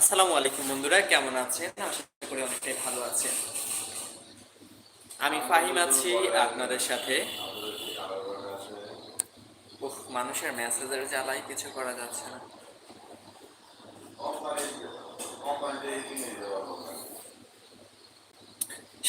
আসসালামু আলাইকুম বন্ধুরা, কেমন আছেন? আশা করি অনেকটাই ভালো আছেন। আমি ফাহিম আছি আপনাদের সাথে। উফ, মানুষের মেসেজের জ্বালাই কিছু করা যাচ্ছে না।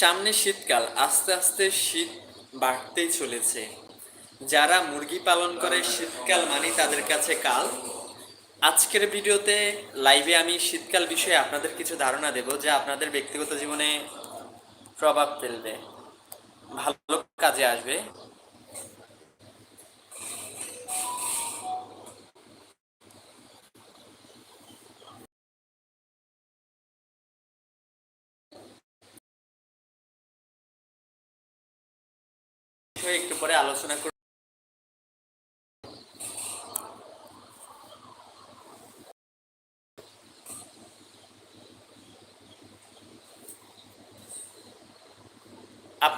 সামনে শীতকাল, আস্তে আস্তে শীত বাড়তেই চলেছে। যারা মুরগি পালন করে, শীতকাল মানে তাদের কাছে কাল। আজকের ভিডিওতে লাইভে আমি শীতকাল বিষয়ে আপনাদের কিছু ধারণা দেব যা আপনাদের ব্যক্তিগত জীবনে প্রভাব ফেলবে, ভালো কাজে আসবে। একটু পরে আলোচনা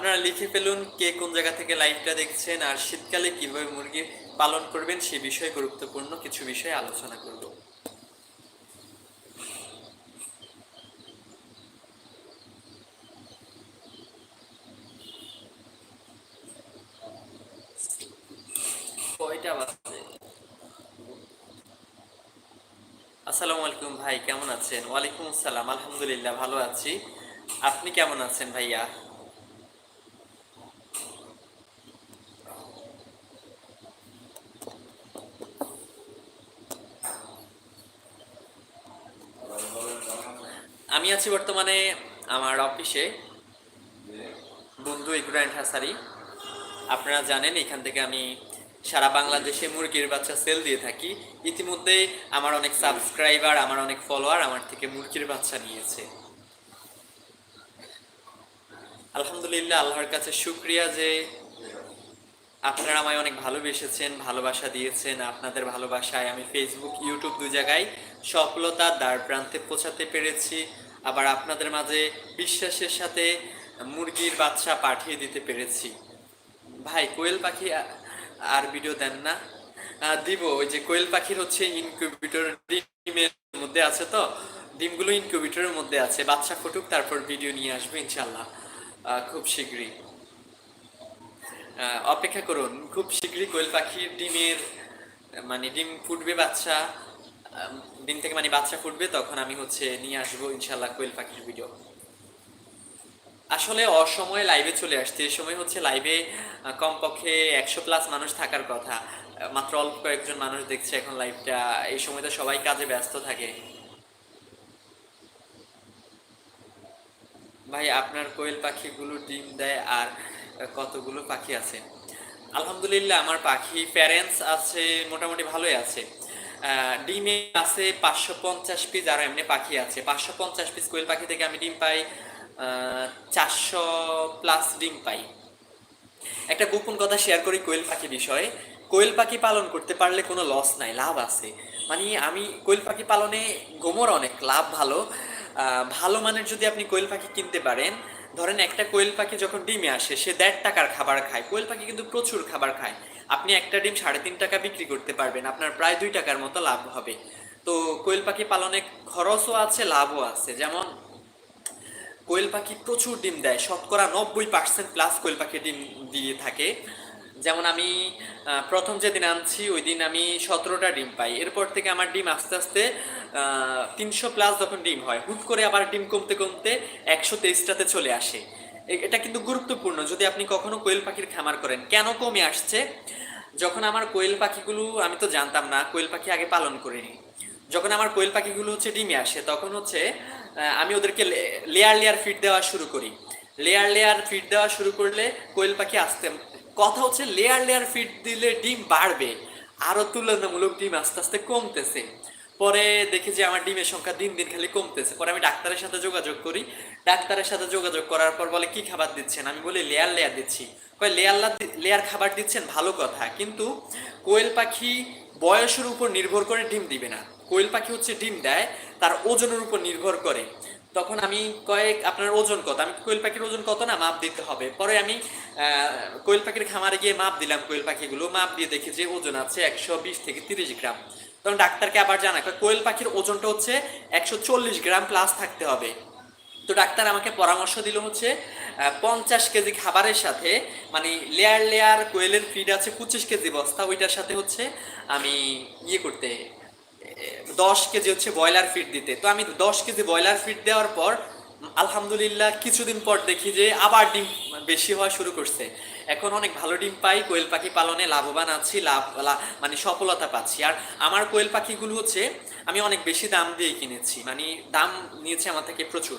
আপনারা লিখে ফেলুন কে কোন জায়গা থেকে লাইভটা দেখছেন আর শীতকালে কীভাবে মুরগি পালন করবেন সে বিষয়ে গুরুত্বপূর্ণ কিছু বিষয়ে আলোচনা করব। আসসালামু আলাইকুম ভাই, কেমন আছেন? ওয়ালাইকুম আসসালাম, আলহামদুলিল্লাহ, ভালো আছি। আপনি কেমন আছেন ভাইয়া? আমি আছি বর্তমানে আমার অফিসে বন্ধু ইগ্রাইন্ড হাসারি। আপনারা জানেন, এখান থেকে আমি সারা বাংলাদেশে মুরগির বাচ্চা সেল দিয়ে থাকি। ইতিমধ্যে আমার অনেক সাবস্ক্রাইবার আমার অনেক ফলোয়ার আমার থেকে মুরগির বাচ্চা নিয়েছে। আলহামদুলিল্লাহ, আল্লাহর কাছে শুক্রিয়া যে আপনারা আমায় অনেক ভালোবেসেছেন, ভালোবাসা দিয়েছেন। আপনাদের ভালোবাসায় আমি ফেসবুক ইউটিউব দুই জায়গায় সফলতা দ্বার প্রান্তে পৌঁছাতে পেরেছি। আবার আপনাদের মাঝে বিশ্বাসের সাথে মুরগির বাচ্চা পাঠিয়ে দিতে পেরেছি। ভাই, কোয়েল পাখি আর ভিডিও দেন না। দিব, ওই যে কোয়েল পাখির হচ্ছে ইনকিউবেটর, ডিমের মধ্যে আছে তো? ডিমগুলো ইনকিউবেটরের মধ্যে আছে। বাচ্চা ফুটুক, তারপর ভিডিও নিয়ে আসবে ইনশাল্লাহ। খুব শীঘ্রই। অপেক্ষা করুন, খুব শীঘ্রই কোয়েল পাখির ডিমের মানে ডিম ফুটবে বাচ্চা। ডিম থেকে মানে বাচ্চা ফুটবে, তখন আমি হচ্ছে নিয়ে আসব ইনশাল্লাহ কোয়েল পাখির ভিডিও আসলে অসময়ে লাইভে চলে আসছে, এই সময় হচ্ছে লাইভে কমপক্ষে একশো প্লাস মানুষ থাকার কথা। মাত্র অল্প কয়েকজন মানুষ দেখছে এখন লাইভটা এই সময়টা সবাই কাজে ব্যস্ত থাকে। ভাই, আপনার কোয়েল পাখিগুলো ডিম দেয় আর কতগুলো পাখি আছে? আলহামদুলিল্লাহ, আমার পাখি প্যারেন্টস আছে, মোটামুটি ভালোই আছে। ডিমে আছে পাঁচশো পঞ্চাশ পিস আর এমনি পাখি আছে। পাঁচশো পঞ্চাশ পিস কোয়েল পাখি থেকে আমি ডিম পাই চারশো প্লাস ডিম পাই। একটা গোপন কথা শেয়ার করি কোয়েল পাখি বিষয়ে। কোয়েল পাখি পালন করতে পারলে কোনো লস নাই, লাভ আছে। মানে আমি কোয়েল পাখি পালনে গোমর অনেক, লাভ ভালো। ভালো মানের যদি আপনি কোয়েল পাখি কিনতে পারেন, ধরেন একটা কোয়েল পাখি যখন ডিমে আসে, সে দেড় টাকার খাবার খায়। কোয়েল পাখি কিন্তু প্রচুর খাবার খায়। আপনি একটা ডিম সাড়ে তিন টাকা বিক্রি করতে পারবেন, আপনার প্রায় দুই টাকার মতো লাভ হবে। তো কোয়েল পাখি পালনে খরচও আছে, লাভও আছে। যেমন, কোয়েল পাখি প্রচুর ডিম দেয়, শতকরা নব্বই পার্সেন্ট প্লাস কোয়েল পাখি ডিম দিয়ে থাকে। যেমন আমি প্রথম যেদিন আনছি ওই দিন আমি সতেরোটা ডিম পাই। এরপর থেকে আমার ডিম আস্তে আস্তে তিনশো প্লাস যখন ডিম হয়, হুট করে আবার ডিম কমতে কমতে একশো তেইশটাতে চলে আসে। এটা কিন্তু গুরুত্বপূর্ণ। যদি আপনি কখনো কোয়েল পাখির খামার করেন, কেন কমে আসছে? যখন আমার কোয়েল পাখিগুলো, আমি তো জানতাম না, কোয়েল পাখি আগে পালন করিনি। যখন আমার কোয়েল পাখিগুলো হচ্ছে ডিমে আসে, তখন হচ্ছে আমি ওদেরকে লেয়ার লেয়ার ফিড দেওয়া শুরু করি। লেয়ার লেয়ার ফিড দেওয়া শুরু করলে কোয়েল পাখি আসতে, কথা হচ্ছে লেয়ার লেয়ার ফিড দিলে ডিম বাড়বে। আরও তুলনামূলক ডিম আস্তে আস্তে কমতেছে। পরে দেখি যে আমার ডিমের সংখ্যা দিন দিন খালি কমতেছে। পরে আমি ডাক্তারের সাথে যোগাযোগ করি। ডাক্তারের সাথে যোগাযোগ করার পর বলে, কি খাবার দিচ্ছেন? আমি বলি, লেয়ার লেয়ার দিচ্ছি। কয়, লেয়ার লেয়ার খাবার দিচ্ছেন? ভালো কথা। কিন্তু কোয়েল পাখি বয়সের উপর নির্ভর করে ডিম দিবে না। কোয়েল পাখি হচ্ছে ডিম দেয়, তার ওজনের উপর নির্ভর করে। তখন আমি কয়েক আপনার ওজন কত? আমি, কোয়েল পাখির ওজন কত না? মাপ দিতে হবে। পরে আমি কোয়েল পাখির খামারে গিয়ে মাপ দিলাম কোয়েল পাখিগুলো। মাপ দিয়ে দেখি যে ওজন আছে একশো বিশ থেকে তিরিশ গ্রাম। তখন ডাক্তারকে আবার জানায় কোয়েল পাখির ওজনটা হচ্ছে একশো চল্লিশ গ্রাম প্লাস থাকতে হবে। তো ডাক্তার আমাকে পরামর্শ দিল হচ্ছে পঞ্চাশ কেজি খাবারের সাথে মানে লেয়ার লেয়ার কোয়েলের ফিড আছে পঁচিশ কেজি বস্তা, ওইটার সাথে হচ্ছে আমি ইয়ে করতে দশ কেজি হচ্ছে ব্রয়লার ফিড দিতে। তো আমি দশ কেজি ব্রয়লার ফিড দেওয়ার পর, আলহামদুলিল্লাহ কিছুদিন পর দেখি যে আবার ডিম বেশি হওয়া শুরু করছে। এখন অনেক ভালো ডিম পাই, কোয়েল পাখি পালনে লাভবান আছি, লাভ মানে সফলতা পাচ্ছি। আর আমার কোয়েল পাখিগুলো হচ্ছে, আমি অনেক বেশি দাম দিয়ে কিনেছি মানে দাম নিয়েছে আমার থেকে প্রচুর।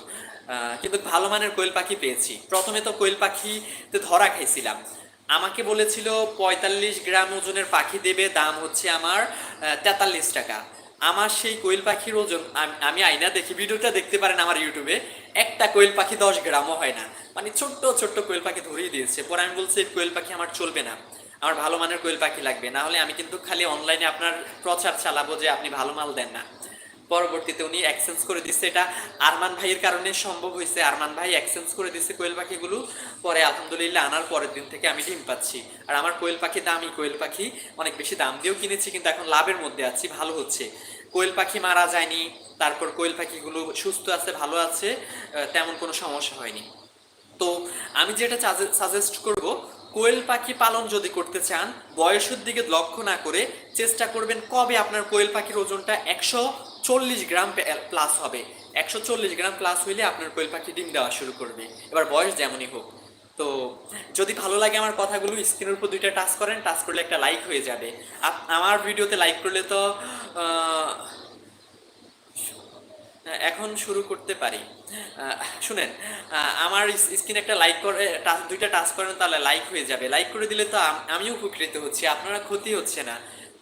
কিন্তু ভালো মানের কোয়েল পাখি পেয়েছি। প্রথমে তো কোয়েল পাখিতে ধরা খাইছিলাম। আমাকে বলেছিল পঁয়তাল্লিশ গ্রাম ওজনের পাখি দেবে, দাম হচ্ছে আমার তেতাল্লিশ টাকা। আমার সেই কোয়েল পাখির ওজন, আমি আইনা দেখি, ভিডিওটা দেখতে পারেন আমার ইউটিউবে, একটা কোয়েল পাখি দশ গ্রামও হয় না। মানে ছোট্ট ছোট্ট কোয়েল পাখি ধরিয়ে দিয়েছে। পরে আমি বলছি কোয়েল পাখি আমার চলবে না। আমার ভালো মানের কোয়েল পাখি লাগবে। না হলে আমি কিন্তু খালি অনলাইনে আপনার প্রচার চালাবো যে আপনি ভালো মাল দেন না। পরবর্তীতে উনি এক্সচেঞ্জ করে দিচ্ছে এটা আরমান ভাইয়ের কারণে সম্ভব হয়েছে। আরমান ভাই এক্সচেঞ্জ করে দিচ্ছে কোয়েল পাখিগুলো। পরে আলহামদুলিল্লাহ আনার পরের দিন থেকে আমি ডিম পাচ্ছি। আর আমার কোয়েল পাখি দামি। কোয়েল পাখি অনেক বেশি দাম দিয়েও কিনেছি, কিন্তু এখন লাভের মধ্যে আছি, ভালো হচ্ছে। কোয়েল পাখি মারা যায়নি, তারপর কোয়েল পাখিগুলো সুস্থ আছে, ভালো আছে তেমন কোনো সমস্যা হয়নি। তো আমি যেটা সাজেস্ট করব, কোয়েল পাখি পালন যদি করতে চান, বয়সের দিকে লক্ষ্য না করে চেষ্টা করবেন কবে আপনার কোয়েল পাখির ওজনটা একশো চল্লিশ গ্রাম প্লাস হবে। একশো চল্লিশ গ্রাম প্লাস হইলে আপনার কোয়েল পাখি ডিম দেওয়া শুরু করবে। এবার বয়স যেমনই হোক। তো যদি ভালো লাগে আমার কথাগুলো স্ক্রিনের উপর দুইটা টাচ করেন টাচ করলে একটা লাইক হয়ে যাবে। আমার ভিডিওতে লাইক করলে তো এখন শুরু করতে পারি। শুনেন আমার স্ক্রিনে একটা লাইক করে দুইটা টাচ করেন, তাহলে লাইক হয়ে যাবে। লাইক করে দিলে তো আমিও উপকৃত হচ্ছি। আপনারা ক্ষতি হচ্ছে না।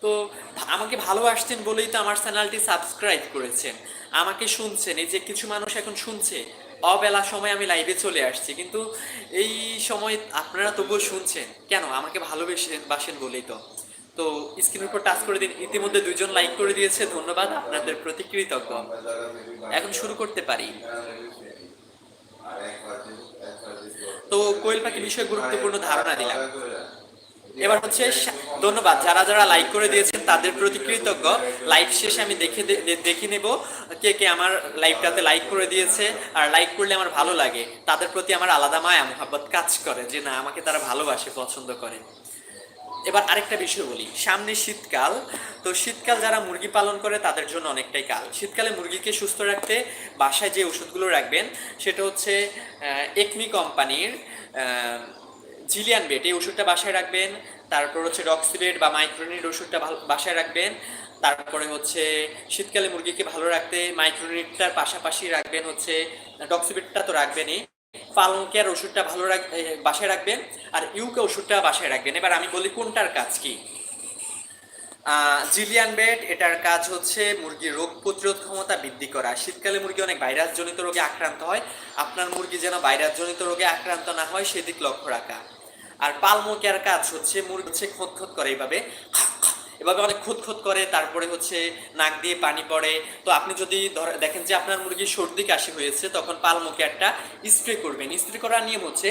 তো আমাকে ভালোবাসছেন বলেই তো আমার চ্যানেলটি সাবস্ক্রাইব করেছেন। আমাকে শুনছেন, এই যে কিছু মানুষ এখন শুনছে, অবেলা সময় আমি লাইভে চলে আসছি। কিন্তু এই সময় আপনারা তবুও শুনছেন। কেন? আমাকে ভালোবেসেন, বাসেন বলেই তো। তো স্ক্রিনের উপর টাচ করে দিন। ইতিমধ্যে দুইজন লাইক করে দিয়েছে। ধন্যবাদ, আপনাদের প্রতি কৃতজ্ঞ। এখন শুরু করতে পারি। তো কোয়েল পাখি বিষয়ে গুরুত্বপূর্ণ ধারণা দিলাম। এবার হচ্ছে ধন্যবাদ। যারা যারা লাইক করে দিয়েছেন, তাদের প্রতি কৃতজ্ঞ। লাইভ শেষে আমি দেখে দেখে নেব কে কে আমার লাইভটাতে লাইক করে দিয়েছে। আর লাইক করলে আমার ভালো লাগে। তাদের প্রতি আমার আলাদা মায়া, মোহাব্বত কাজ করে যে না, আমাকে তারা ভালোবাসে, পছন্দ করে। এবার আরেকটা বিষয় বলি। সামনে শীতকাল। তো শীতকাল যারা মুরগি পালন করে, তাদের জন্য অনেকটাই কাল। শীতকালে মুরগিকে সুস্থ রাখতে বাসায় যে ওষুধগুলো রাখবেন, সেটা হচ্ছে একমি কোম্পানির জিলিয়ান বেট এই ওষুধটা বাসায় রাখবেন, তারপর হচ্ছে রক্সিবেট বা মাইক্রোনির ওষুধটা বাসায় রাখবেন, তারপরে হচ্ছে শীতকালে মুরগিকে ভালো রাখতে মাইক্রোনিটটার পাশাপাশি রাখবেন হচ্ছে ডক্সিবেটটা তো রাখবেনই পালঙ্কের ওষুধটা ভালো রাখ বাসায় রাখবেন, আর ইউকে ওষুধটা বাসায় রাখবেন। এবার আমি বলি কোনটার কাজ কি। জিলিয়ান বেড এটার কাজ হচ্ছে মুরগির রোগ প্রতিরোধ ক্ষমতা বৃদ্ধি করা। শীতকালে মুরগি অনেক ভাইরাস জনিত রোগে আক্রান্ত হয়, আপনার মুরগি যেন ভাইরাস জনিত রোগে আক্রান্ত না হয়, সেদিক লক্ষ্য রাখা। আর পালমোকের কাজ হচ্ছে মুরগি হচ্ছে খোঁত করে এইভাবে, এভাবে অনেক খুঁত করে, তারপরে হচ্ছে নাক দিয়ে পানি পড়ে। তো আপনি যদি দেখেন যে আপনার মুরগির সর্দি কাশি হয়েছে, তখন পালমোকেয়ারটা স্প্রে করবেন। স্প্রে করার নিয়ম হচ্ছে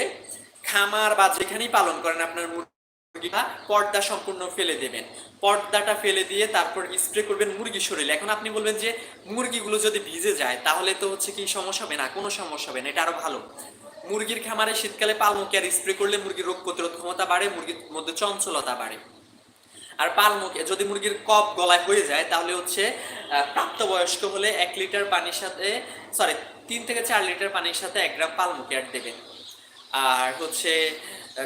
খামার বা যেখানেই পালন করেন, আপনার মুরগিটা পর্দা সম্পূর্ণ ফেলে দেবেন। পর্দাটা ফেলে দিয়ে তারপর স্প্রে করবেন মুরগির শরীরে। এখন আপনি বলবেন যে, মুরগিগুলো যদি ভিজে যায়, তাহলে তো হচ্ছে কি সমস্যা হবে না? কোনো সমস্যা হবে না, এটা আরও ভালো। মুরগির খামারে শীতকালে পালমোকেয়ার স্প্রে করলে মুরগির রোগ প্রতিরোধ ক্ষমতা বাড়ে, মুরগির মধ্যে চঞ্চলতা বাড়ে। আর পালমুখে যদি মুরগির কপ গলায় হয়ে যায়, তাহলে হচ্ছে প্রাপ্তবয়স্ক হলে এক লিটার পানির সাথে সরি তিন থেকে চার লিটার পানির সাথে এক গ্রাম পালমুখিয়ার দেবেন। আর হচ্ছে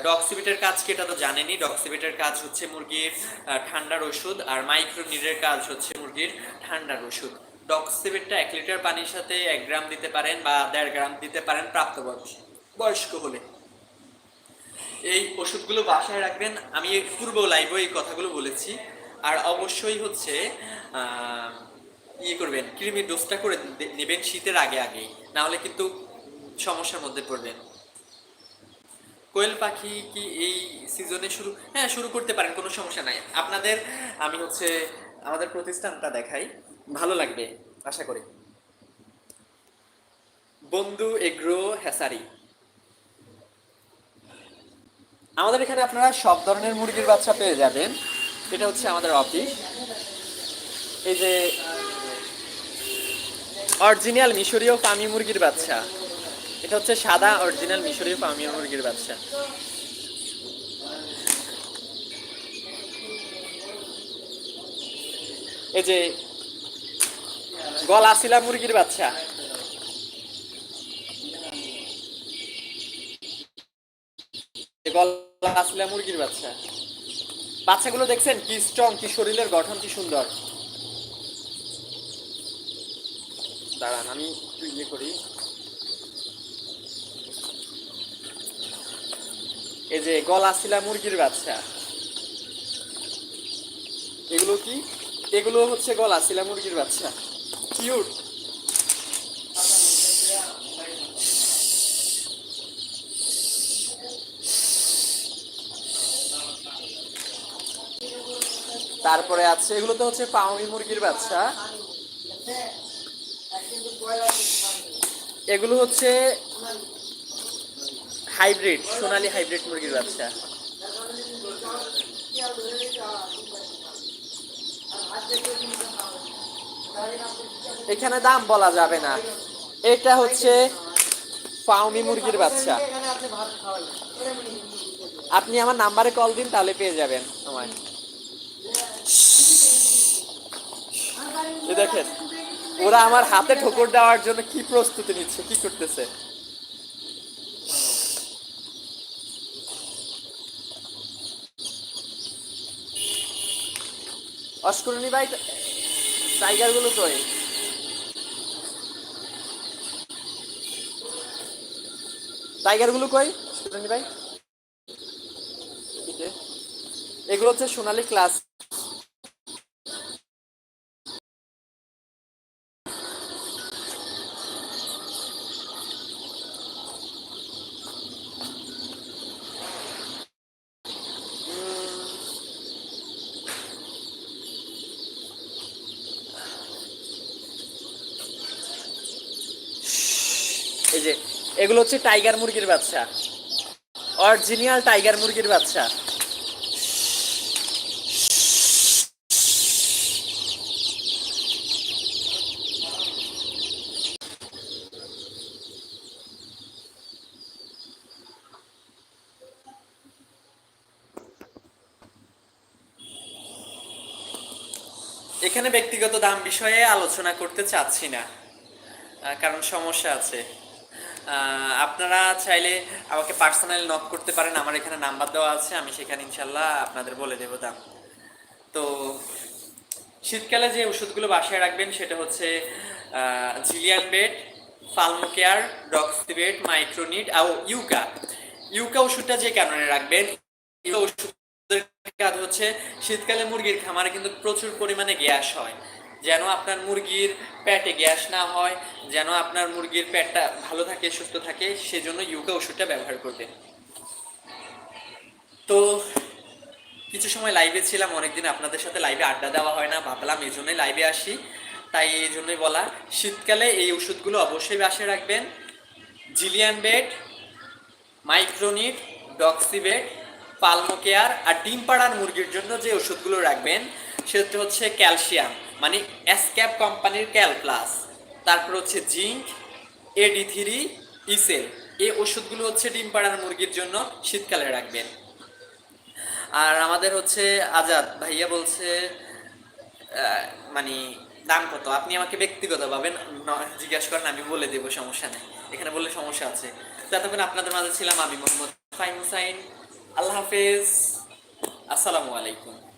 ডক্সিবিটের কাজ কি এটা তো জানেনই ডক্সিবিটের কাজ হচ্ছে মুরগির ঠান্ডার ওষুধ, আর মাইক্রোনিডের কাজ হচ্ছে মুরগির ঠান্ডার ওষুধ। ডক্সিবিটটা এক লিটার পানির সাথে এক গ্রাম দিতে পারেন বা দেড় গ্রাম দিতে পারেন প্রাপ্তবয়স্ক। বয়স্ক হলে। এই ওষুধগুলো বাসায় রাখবেন। আমি পূর্ব লাইভে এই কথাগুলো বলেছি। আর অবশ্যই হচ্ছে ইয়ে করবেন কৃমির ডোজটা করে নেবেন শীতের আগে আগে না হলে কিন্তু সমস্যার মধ্যে পড়বেন। কোয়েল পাখি কি এই সিজনে শুরু হ্যাঁ শুরু করতে পারেন, কোনো সমস্যা নাই। আপনাদের, আমি হচ্ছে, আমাদের প্রতিষ্ঠানটা দেখাই। ভালো লাগবে, আশা করি। বন্ধু এগ্রো হ্যাসারি। আমাদের এখানে আপনারা সব ধরনের মুরগির বাচ্চা পেয়ে যাবেন। এটা হচ্ছে আমাদের অফিস এই যে অরিজিনাল মিশরীয় পামি মুরগির বাচ্চা। এটা হচ্ছে সাদা অরিজিনাল মিশরীয় পামি মুরগির বাচ্চা। এই যে গলা শিলা মুরগির বাচ্চা। গলা শিলা মুরগির বাচ্চা। বাচ্চাগুলো দেখছেন কি স্ট্রং কি শরীরের গঠন কি সুন্দর। দাঁড়ান, আমি একটু ইয়ে করি। এই যে গলা শিলা মুরগির বাচ্চা। এগুলো কি? এগুলো হচ্ছে গলা শিলা মুরগির বাচ্চা। কিউট তারপরে আছে এগুলো তো হচ্ছে পাউনি মুরগির বাচ্চা। এগুলো হচ্ছে হাইব্রিড, সোনালী হাইব্রিড মুরগির বাচ্চা। এখানে দাম বলা যাবে না। এটা হচ্ছে ফাউমি মুরগির বাচ্চা। আপনি আমার নাম্বারে কল দিন, তাহলে পেয়ে যাবেন। আমায় এই দেখেন, ওরা আমার হাতে ঠোকর দেওয়ার জন্য কি প্রস্তুতি নিচ্ছে, কি করতেছে? অস্করণী ভাই টাইগারগুলো কই? টাইগারগুলো কই ভাই? এগুলো হচ্ছে সোনালী ক্লাস এই যে এগুলো হচ্ছে টাইগার মুরগির বাচ্চা। অরিজিনাল টাইগার মুরগির বাচ্চা। এখানে ব্যক্তিগত দাম বিষয়ে আলোচনা করতে চাচ্ছি না কারণ সমস্যা আছে। আপনারা চাইলে আমাকে পার্সোনালি নক করতে পারেন, আমার এখানে নাম্বার দেওয়া আছে, আমি সেখানে ইনশাল্লাহ আপনাদের বলে দেবো দাম। তো শীতকালে যে ওষুধগুলো বাসায় রাখবেন, সেটা হচ্ছে জিলিয়ান বেড ফালমোকেয়ার ডক্সিবেট মাইক্রোনিট আর ইউকা। ইউকা ওষুধটা যে কারণে রাখবেন, ইউকা ওষুধের কাজ হচ্ছে, শীতকালে মুরগির খামারে কিন্তু প্রচুর পরিমাণে গ্যাস হয়। যেন আপনার মুরগির পেটে গ্যাস না হয়, যেন আপনার মুরগির পেটটা ভালো থাকে, সুস্থ থাকে, সেজন্য ইউকা ওষুধটা ব্যবহার করবেন। তো কিছু সময় লাইভে ছিলাম, অনেকদিন আপনাদের সাথে লাইভে আড্ডা দেওয়া হয় না, ভাবলাম এই জন্যই লাইভে আসি। তাই এই জন্যই বলা, শীতকালে এই ওষুধগুলো অবশ্যই বাসায় রাখবেন। জিলিয়ান বেড মাইক্রোনিট ডক্সিবেট পালমোকেয়ার আর ডিম পাড়ার মুরগির জন্য যে ওষুধগুলো রাখবেন, সেটা হচ্ছে ক্যালসিয়াম। মানে এসক্যাপ কোম্পানির ক্যাল প্লাস তারপর হচ্ছে জিঙ্ক এডি থ্রি ইসেল এই ওষুধগুলো হচ্ছে ডিম পাড়ার মুরগির জন্য শীতকালে রাখবেন। আর আমাদের হচ্ছে আজাদ ভাইয়া বলছে মানে দাম কত? আপনি আমাকে ব্যক্তিগতভাবে ন- জিজ্ঞাসা করেন, আমি বলে দেবো, সমস্যা নেই। এখানে বললে সমস্যা আছে। তো এতক্ষণ আপনাদের মাঝে ছিলাম আমি মোহাম্মদ ফাইম হুসাইন আল্লাহ হাফেজ। আসসালামু আলাইকুম।